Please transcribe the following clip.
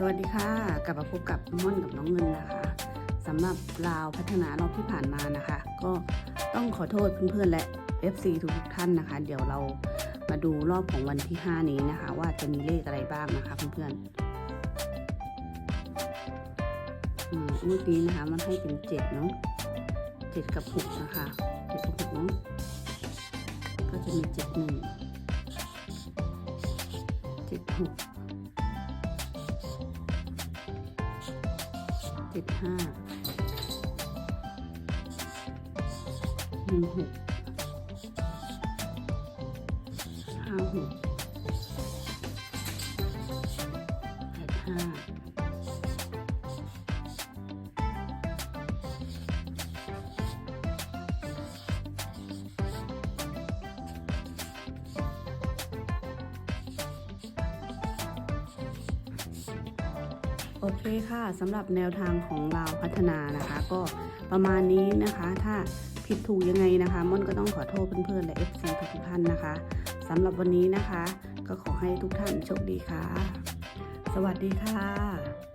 สวัสดีค่ะกลับมาพบกับม่อนกับน้องเงินนะคะสำหรับราวพัฒนารอบที่ผ่านมานะคะ ก็ต้องขอโทษเพื่อนๆและ FC ทุกท่านนะคะ เดี๋ยวเรามาดูรอบของวันที่ 5 นี้นะคะ ว่าจะมีเลขอะไรบ้างนะคะเพื่อนๆงวดนี้นะคะมันให้เป็น7เนาะ7กับ6นะคะ7กับ6เนาะก็จะมี 7 1 7 6 สิบห้าหนึ่งหกห้าหกแปดห้า โอเคค่ะสำหรับแนวทางของเราพัฒนานะคะ ก็ประมาณนี้นะคะ ถ้าผิดถูกยังไงนะคะม่อนก็ต้องขอโทษเพื่อนๆและ FC ทุกท่านนะคะสำหรับวันนี้นะคะ ก็ขอให้ทุกท่านโชคดีค่ะ สวัสดีค่ะ